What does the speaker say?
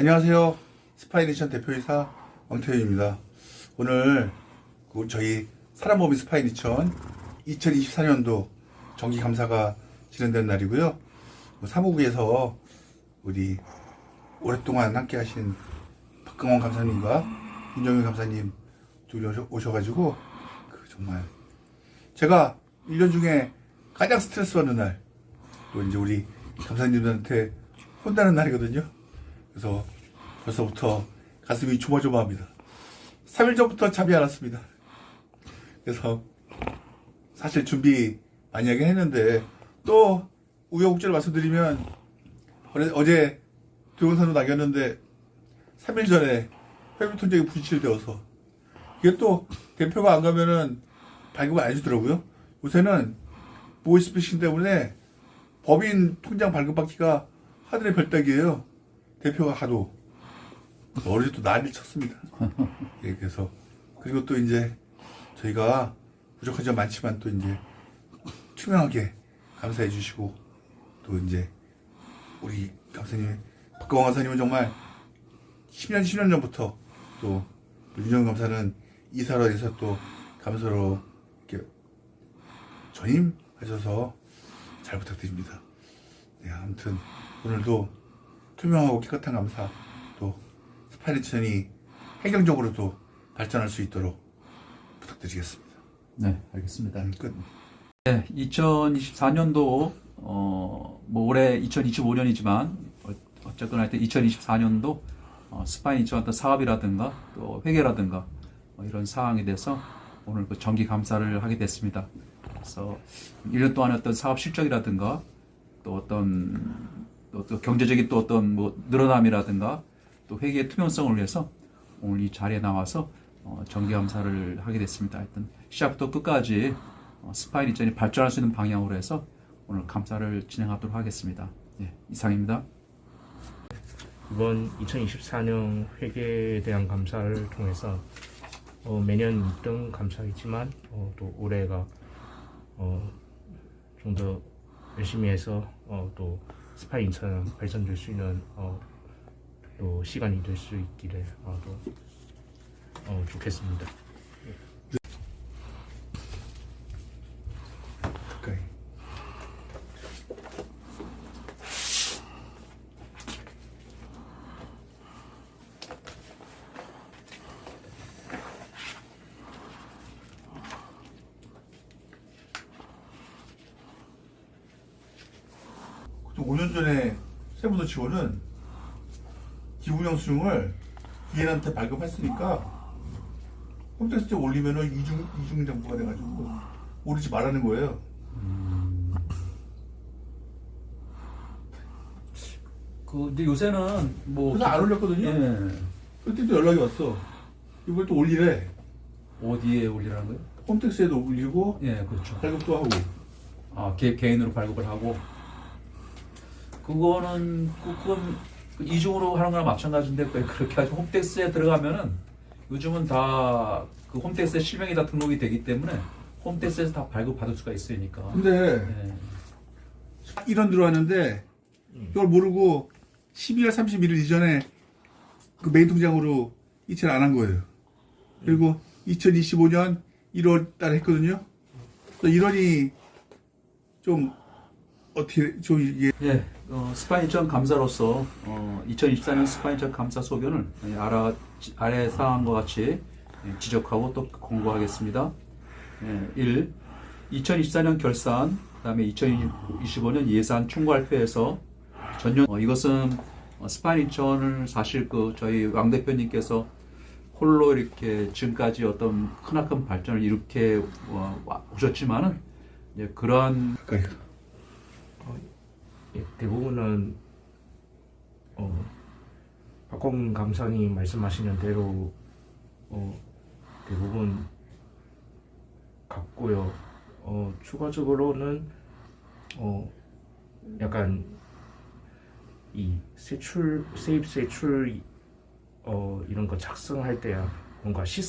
안녕하세요. 스파이니션 대표이사 왕태현입니다. 오늘 그 저희 사람범위 스파이니션 2024년도 정기 감사가 진행된 날이고요. 그 사무부에서 우리 오랫동안 함께 하신 박강원 감사님과 윤정윤 감사님 둘이 오셔- 오셔가지고 그 정말 제가 1년 중에 가장 스트레스 받는 날, 또 이제 우리 감사님들한테 혼나는 날이거든요. 그래서 벌써부터 가슴이 조마조마합니다. 3일 전부터 잠이 안 왔습니다. 그래서 사실 준비 많이 하긴 했는데 또 우여곡절을 말씀드리면 어제- 도영산으로 나겼는데 3일 전에 회비 통장이 분실되어서 이게 또 대표가 안 가면은 발급을 안 해주더라고요. 요새는 보이스피싱 때문에 법인 통장 발급받기가 하늘의 별따기예요. 대표가 가도 어제 또 난리 쳤습니다. 예, 그래서 그리고 또 이제 저희가 부족한 점 많지만 또 이제 투명하게 감사해 주시고 또 이제 우리 감사님 박광원 감사님은 정말 10년 10년 전부터 또 윤정 감사는 이사로 해서 또 감사로 이렇게 전임하셔서 잘 부탁드립니다. 네, 아무튼 오늘도 투명하고 깨끗한 감사 또 스파이리천이 행정적으로도 발전할 수 있도록 부탁드리겠습니다. 네, 알겠습니다. 음, 끝. 네, 2024년도 어, 뭐 올해 2025년이지만 어쨌거나 하여튼 2024년도 어, 스파이니처 어떤 사업이라든가 또 회계라든가 뭐 이런 사항에 대해서 오늘 그 정기 감사를 하게 됐습니다. 그래서 1년 동안 어떤 사업 실적이라든가 또 어떤 또, 또 경제적인 또 어떤 뭐 늘어남이라든가 또 회계의 투명성을 위해서 오늘 이 자리에 나와서 어, 정기 감사를 하게 됐습니다. 하여튼 시작부터 끝까지 어, 스파인 이전이 발전할 수 있는 방향으로 해서 오늘 감사를 진행하도록 하겠습니다. 예, 이상입니다. 이번 2024년 회계에 대한 감사를 통해서 어, 매년 2등 감사이지만 어, 또 올해가 어, 좀더 열심히 해서 어, 또 스파이 인처럼 발전될 수 있는 어, 또 시간이 될 수 있기를 어, 또 어, 좋겠습니다. 5년 전에 세무서 지원은 기부형 수용을 비엔한테 발급했으니까 홈택스에 올리면은 이중 이중 정보가 돼가지고 오르지 말라는 거예요. 그 근데 요새는 뭐 그래서 안 올렸거든요. 예. 그때 또 연락이 왔어. 이걸 또 올리래. 어디에 올리라는 거예요? 홈택스에도 올리고 예, 그렇죠. 발급도 하고. 아, 개, 개인으로 발급을 하고 그거는 그, 그건 그 이중으로 하는 거랑 마찬가지인데 왜 그렇게 하죠? 홈택스에 들어가면은 요즘은 다 그 홈택스에 실명이 다 등록이 되기 때문에 홈택스에서 다 발급 받을 수가 있으니까. 근데 예. 1원 들어왔는데 이걸 모르고 12월 31일 이전에 그 메인 통장으로 이체를 안 한 거예요. 그리고 2025년 1월 달에 했거든요. 그래서 1원이 좀 어떻게 좀 이게 예, 어, 스파인전 감사로서 어, 2024년 스파인전 감사 소견을 예, 아라, 아래 사항과 같이 예, 지적하고 또 공고하겠습니다. 예, 1. 2024년 결산, 그 다음에 2025년 예산 총괄표에서 전년, 어, 이것은 어, 스파인전을 사실 그 저희 왕 대표님께서 홀로 이렇게 지금까지 어떤 크나큰 발전을 일으켜 어, 와- 오셨지만은 예, 그러한 예, 대부분은 어, 박홍 감사님 말씀하시는 대로 어, 대부분 같고요. 어, 추가적으로는 어, 약간 이 세출 세입 세출 어, 이런 거 작성할 때야 뭔가 시